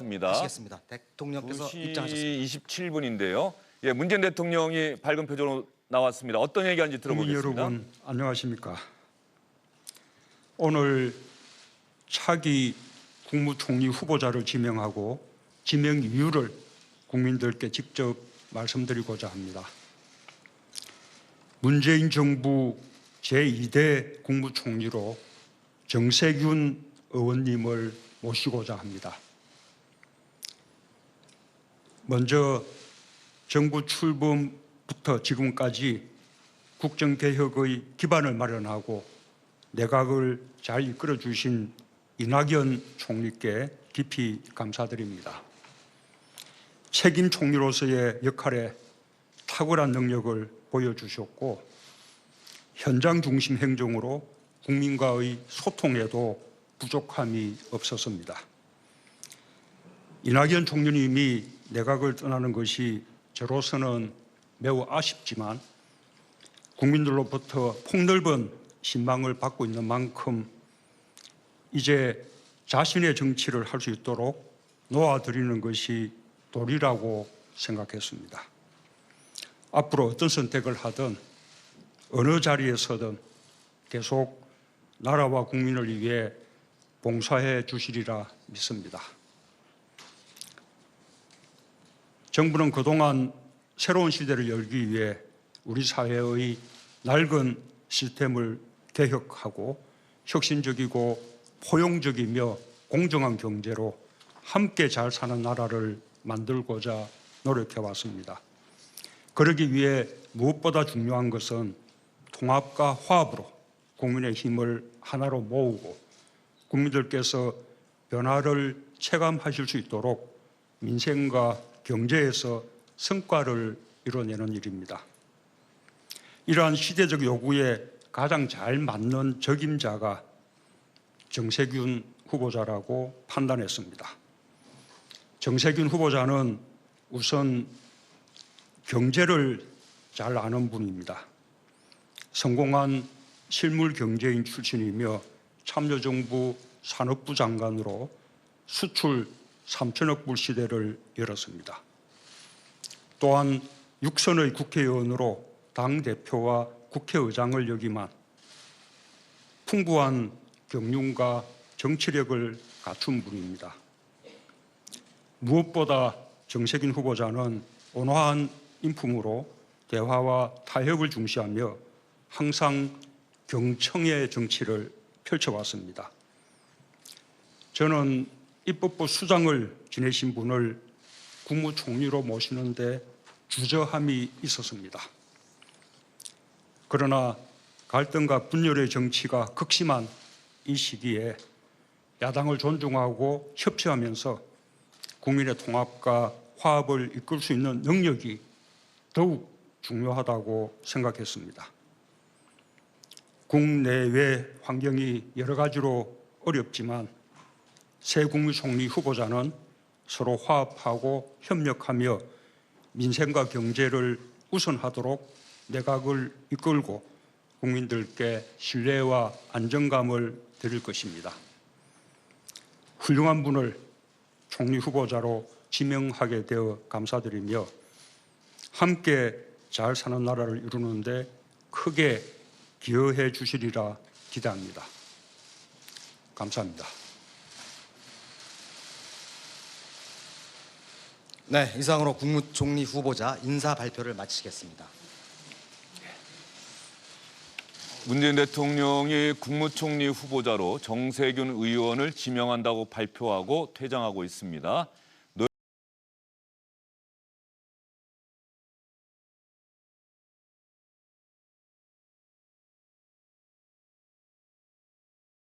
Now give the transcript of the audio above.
입니다. 하시겠습니다. 대통령께서 2시 입장하셨습니다. 27분인데요. 예, 문재인 대통령이 밝은 표정으로 나왔습니다. 어떤 얘기하는지 들어보겠습니다. 여러분 안녕하십니까? 오늘 차기 국무총리 후보자를 지명하고 지명 이유를 국민들께 직접 말씀드리고자 합니다. 문재인 정부 제2대 국무총리로 정세균 의원님을 모시고자 합니다. 먼저 정부 출범부터 지금까지 국정개혁의 기반을 마련하고 내각을 잘 이끌어 주신 이낙연 총리께 깊이 감사드립니다. 책임 총리로서의 역할에 탁월한 능력을 보여주셨고 현장 중심 행정으로 국민과의 소통에도 부족함이 없었습니다. 이낙연 총리님이 내각을 떠나는 것이 저로서는 매우 아쉽지만 국민들로부터 폭넓은 신망을 받고 있는 만큼 이제 자신의 정치를 할 수 있도록 놓아드리는 것이 도리라고 생각했습니다. 앞으로 어떤 선택을 하든 어느 자리에 서든 계속 나라와 국민을 위해 봉사해 주시리라 믿습니다. 정부는 그동안 새로운 시대를 열기 위해 우리 사회의 낡은 시스템을 개혁하고 혁신적이고 포용적이며 공정한 경제로 함께 잘 사는 나라를 만들고자 노력해 왔습니다. 그러기 위해 무엇보다 중요한 것은 통합과 화합으로 국민의 힘을 하나로 모으고 국민들께서 변화를 체감하실 수 있도록 민생과 경제에서 성과를 이뤄내는 일입니다. 이러한 시대적 요구에 가장 잘 맞는 적임자가 정세균 후보자라고 판단했습니다. 정세균 후보자는 우선 경제를 잘 아는 분입니다. 성공한 실물 경제인 출신이며 참여정부 산업부 장관으로 수출 3천억 불 시대를 열었습니다. 또한 육선의 국회의원으로 당 대표와 국회의장을 역임한 풍부한 경륜과 정치력을 갖춘 분입니다. 무엇보다 정세균 후보자는 온화한 인품으로 대화와 타협을 중시하며 항상 경청의 정치를 펼쳐왔습니다. 저는 입법부 수장을 지내신 분을 국무총리로 모시는데 주저함이 있었습니다. 그러나 갈등과 분열의 정치가 극심한 이 시기에 야당을 존중하고 협치하면서 국민의 통합과 화합을 이끌 수 있는 능력이 더욱 중요하다고 생각했습니다. 국내외 환경이 여러 가지로 어렵지만 새 국무총리 후보자는 서로 화합하고 협력하며 민생과 경제를 우선하도록 내각을 이끌고 국민들께 신뢰와 안정감을 드릴 것입니다. 훌륭한 분을 총리 후보자로 지명하게 되어 감사드리며 함께 잘 사는 나라를 이루는데 크게 기여해 주시리라 기대합니다. 감사합니다. 네, 이상으로 국무총리 후보자 인사 발표를 마치겠습니다. 문재인 대통령이 국무총리 후보자로 정세균 의원을 지명한다고 발표하고 퇴장하고 있습니다.